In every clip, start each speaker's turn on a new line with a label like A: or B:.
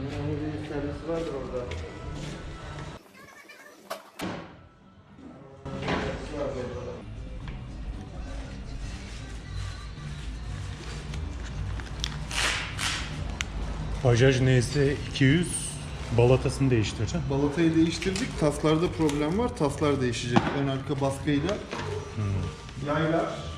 A: Onun bir servis vardır orada. Servis vardır orada.
B: Bajaj NS 200 balatasını değiştireceğim.
A: Balatayı değiştirdik. Taflarda problem var. Taflar değişecek. Ön arka baskıyla. Yaylar.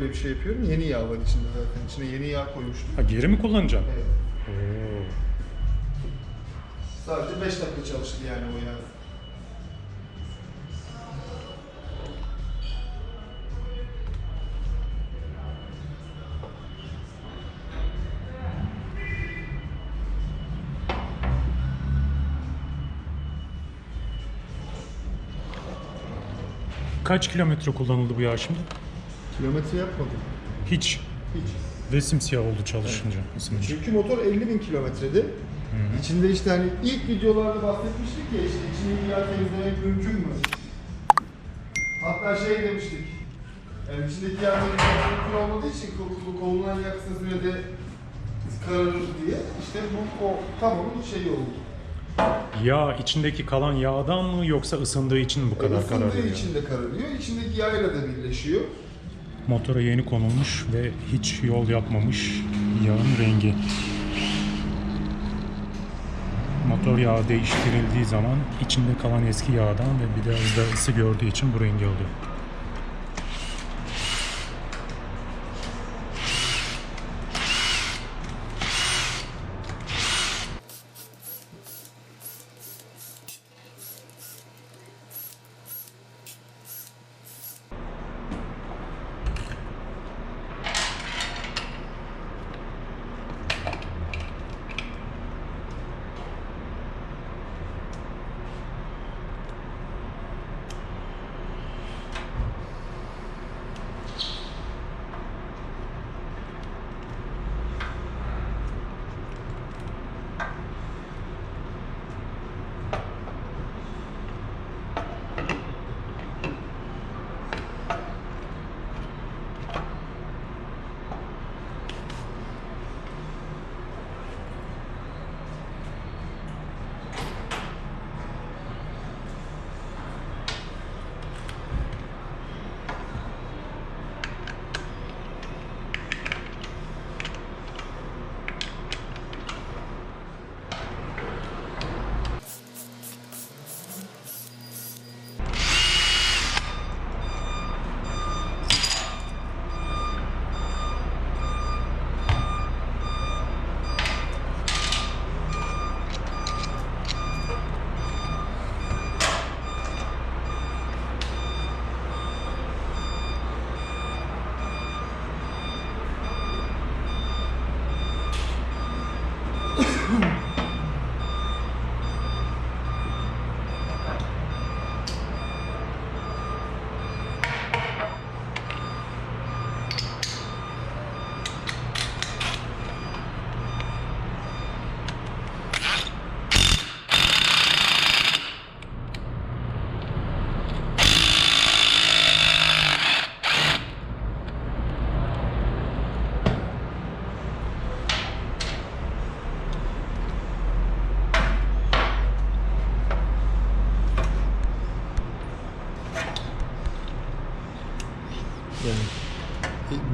A: Böyle bir şey yapıyorum? Yeni yağ var içinde zaten. İçine yeni yağ koymuştum.
B: Ha geri mi kullanacağım?
A: Evet.
B: Oo.
A: Sadece 5 dakika çalıştı yani o yağ.
B: Kaç kilometre kullanıldı bu yağ şimdi?
A: Kilometre yapmadım.
B: Hiç.
A: Hiç.
B: Ve simsiyah oldu çalışınca, ısınınca.
A: Çünkü motor 50 bin kilometrede. İçinde işte hani ilk videolarda bahsetmiştik ya işte içini yağ temizlemek mümkün mü? Hatta şey demiştik. Yani içindeki yağ mümkün olmadığı için konulan yağ kısa sürede kararır diye. İşte bu o tam onun şeyi oldu.
B: Yağ içindeki kalan yağdan mı yoksa ısındığı için bu kadar
A: Isındığı
B: kararıyor?
A: için de kararıyor. İçindeki yağıyla da birleşiyor.
B: Motora yeni konulmuş ve hiç yol yapmamış yağın rengi. Motor yağı değiştirildiği zaman içinde kalan eski yağdan ve biraz da ısı gördüğü için bu rengi alıyor.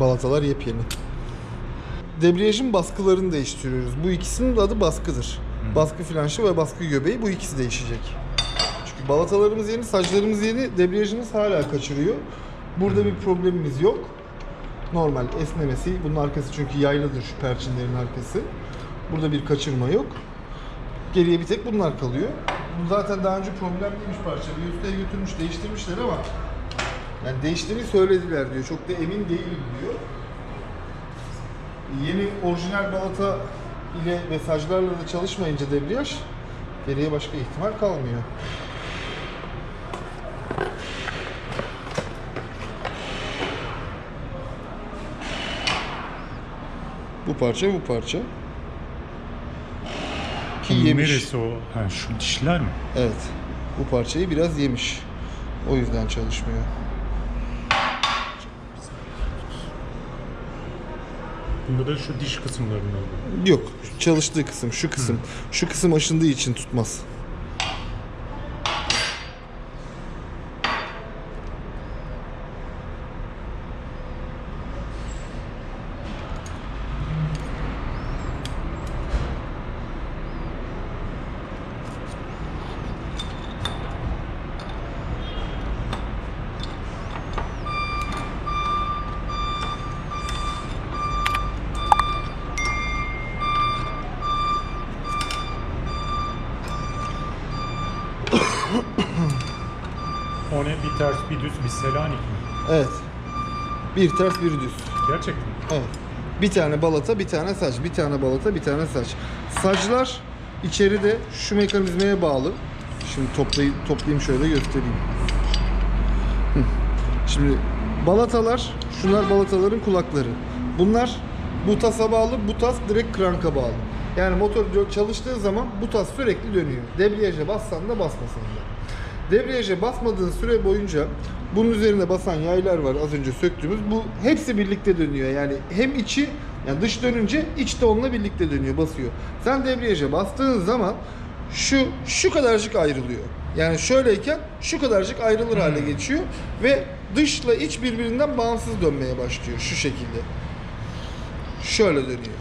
A: Balatalar yepyeni. debriyajın baskılarını değiştiriyoruz. Bu ikisinin de adı baskıdır. Baskı flanşı ve baskı göbeği bu ikisi değişecek. Çünkü balatalarımız yeni, saclarımız yeni, debriyajımız hala kaçırıyor. Burada bir problemimiz yok. Normal esnemesi, bunun arkası çünkü yaylıdır şu perçinlerin arkası. Burada bir kaçırma yok. Geriye bir tek bunlar kalıyor. Bu zaten daha önce problemliymiş parça. Bir ustaya götürmüş, değiştirmişler ama yani değiştiğini söylediler diyor. Çok da emin değilim diyor. Yeni orijinal balata ile ve saclarla da çalışmayınca debriyaj geriye başka ihtimal kalmıyor. Bu parça bu parça. Ki yemiş.
B: Neresi o? Ha, şu dişler mi?
A: Evet. Bu parçayı biraz yemiş. O yüzden çalışmıyor.
B: Bunda da şu diş kısımlarında.
A: Yok. Çalıştığı kısım, şu kısım. Şu kısım aşındığı için tutmaz.
B: O ne? Bir ters, bir düz, bir selanik mi?
A: Evet. Bir ters, bir düz.
B: Gerçekten mi?
A: Evet. Bir tane balata, bir tane saç. Bir tane balata, bir tane saç. Saçlar içeride şu mekanizmaya bağlı. Şimdi toplayayım, toplayayım şöyle göstereyim. Hı. Şimdi balatalar, şunlar balataların kulakları. Bunlar bu tasa bağlı, bu tas direkt kranka bağlı. Yani motor çalıştığı zaman bu tas sürekli dönüyor. Debriyaja bassan da basmasan da. Debriyaja basmadığın süre boyunca bunun üzerine basan yaylar var az önce söktüğümüz. Bu hepsi birlikte dönüyor. Yani hem içi yani dış dönünce iç de onunla birlikte dönüyor, basıyor. Sen debriyaja bastığın zaman şu şu kadarcık ayrılıyor. Yani şöyleyken şu kadarcık ayrılır hale geçiyor ve dışla iç birbirinden bağımsız dönmeye başlıyor şu şekilde. Şöyle dönüyor.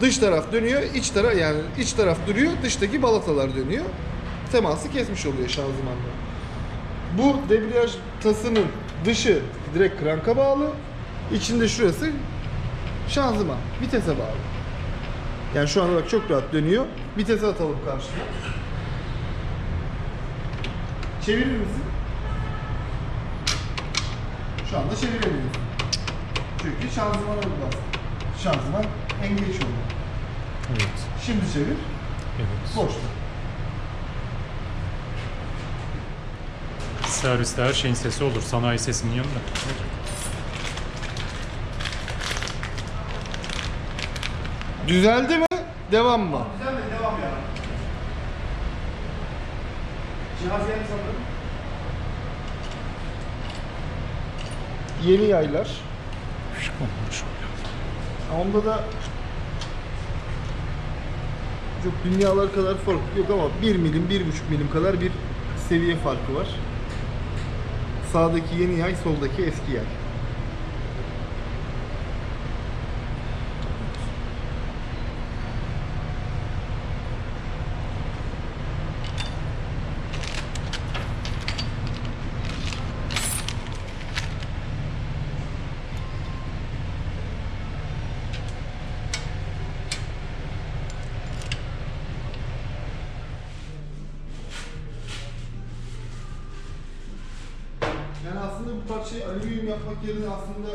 A: Dış taraf dönüyor, iç taraf yani iç taraf duruyor, dıştaki balatalar dönüyor. Teması kesmiş oluyor şanzımanla. Bu debriyaj tasının dışı direkt kranka bağlı, içinde şurası şanzıman, vitese bağlı. Yani şu anda bak çok rahat dönüyor. Vitese atalım karşıya. Çevirir misin? Şu anda çeviremiyorsun. Çünkü şanzımana bas. Şanzıman engage oldu.
B: Evet.
A: Şimdi çevir.
B: Evet.
A: Boşta.
B: Serviste her şeyin sesi olur. Sanayi sesinin yanında.
A: Düzeldi mi? Devam mı?
C: Güzel mi? Devam ya. Cihaz yani sanırım.
A: Yeni yaylar. Onda da çok dünyalar kadar fark yok ama 1 milim, 1,5 milim kadar bir seviye farkı var. Sağdaki yeni yay, soldaki eski yay. Yani aslında bu parçayı alüminyum yapmak yerine aslında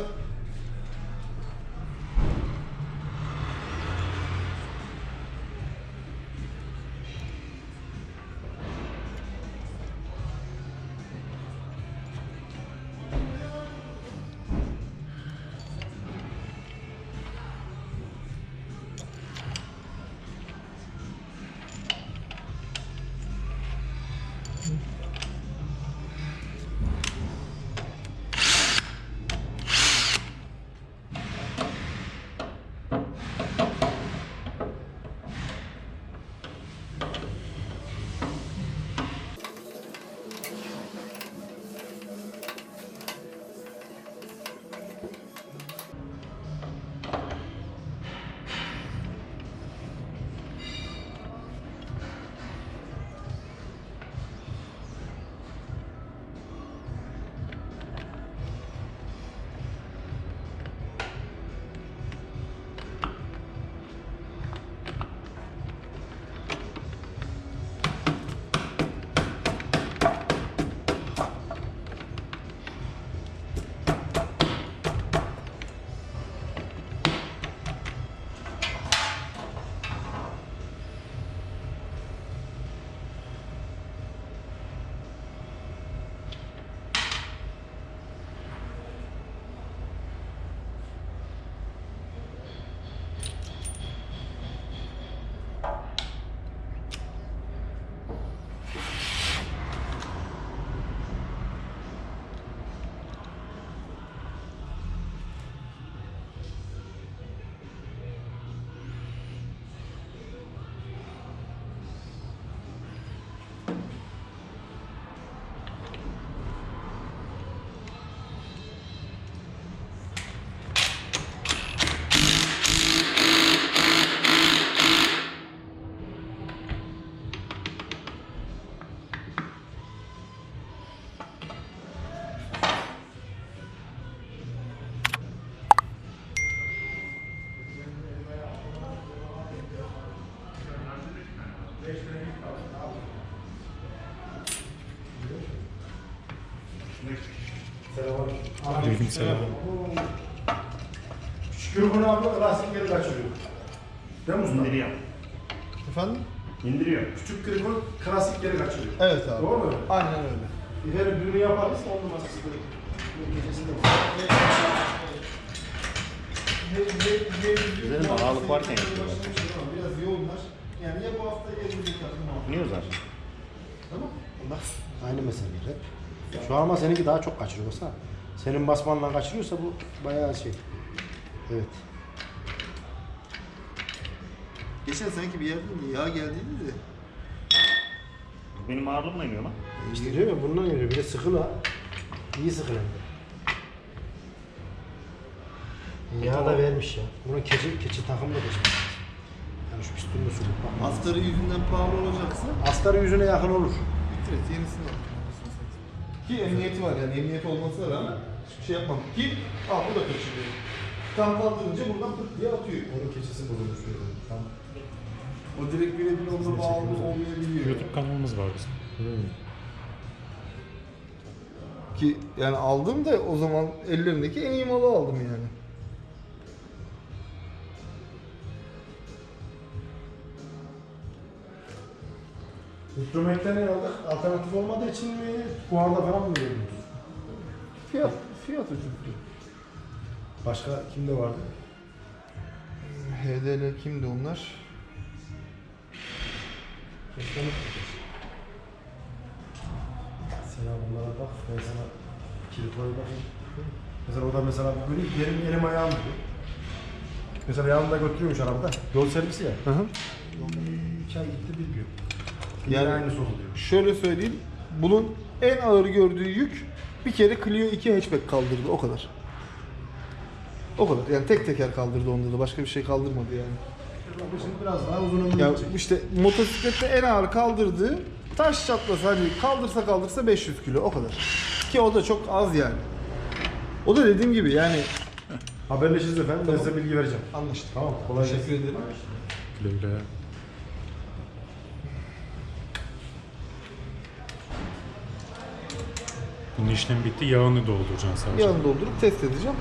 B: Aleykümselam.
C: Şükür bunu abla lastik geri kaçırıyor. Değil mi usta? İndiriyor.
A: Efendim?
C: İndiriyor. Küçük krikol klasik geri kaçırıyor.
A: Evet abi.
C: Doğru mu?
A: Aynen öyle.
C: Her ürünü yaparız on numarası böyle. Gecesinde
D: Güzel ağırlık varken yapıyorlar.
A: Biraz yoğunlar. Yani ya bu hafta ya gelecek hafta.
D: Ne yazar?
A: Tamam.
E: Bak aynı meseleler hep. Şu an ama seninki daha çok kaçırıyor baksana. Senin basmanla kaçırıyorsa bu bayağı şey. Evet.
A: Geçen sanki bir yerden de yağ geldiydi de.
D: Benim ağırlığımla iniyor lan.
E: İşte diyor ya bundan geliyor. Bir de sıkı la. İyi sıkı hem de. Yağ da vermiş ya. Buna keçi, keçi takım da geçmiş. Yani şu pistonlu su. Bak.
A: Astarı yüzünden pahalı olacaksa
E: Astarı yüzüne yakın olur.
A: bitir et yenisini al. Ki emniyeti var yani emniyet olmasına rağmen hiçbir şey yapmam. Ki aa bu da kaçırıyor. Tam kaldırınca buradan pıt diye atıyor.
E: Onun keçisi bozulmuş. Tam.
A: O direkt birebir onunla bağlı olmayabiliyor.
B: YouTube kanalımız var bizim.
A: Ki yani aldım da o zaman ellerindeki en iyi malı aldım yani.
E: Hidrometre ne aldık? Alternatif olmadığı için mi? Fuarda falan mı veriyorsunuz?
A: Fiyat, fiyat ucuz.
E: Başka kimde vardı?
A: HDL kimdi onlar?
E: Sen abi bunlara bak, ben sana kilitleri bakayım. Mesela o da mesela göreyim, benim elim ayağım diyor. Mesela yanında götürüyormuş arabada. Yol servisi ya.
A: Hı hı.
E: İki ay gitti bir gün.
A: Yani-
E: Yani aynı soruluyor.
A: Şöyle söyleyeyim. Bunun en ağır gördüğü yük bir kere Clio 2 hatchback kaldırdı o kadar. O kadar. Yani tek teker kaldırdı onda da başka bir şey kaldırmadı yani.
E: Bu şimdi biraz daha uzun ömürlü
A: Ya işte motosiklette en ağır kaldırdığı taş çatlasa hani kaldırsa kaldırsa 500 kilo o kadar. Ki o da çok az yani. O da dediğim gibi yani
E: Haberleşiriz efendim. Ben size bilgi vereceğim.
A: anlaştık.
E: Tamam. Kolay
A: Teşekkür
E: gelsin.
A: ederim.
B: Güle güle. Bunun işlem bitti. Yağını dolduracaksın sadece.
A: Yağını doldurup test edeceğim.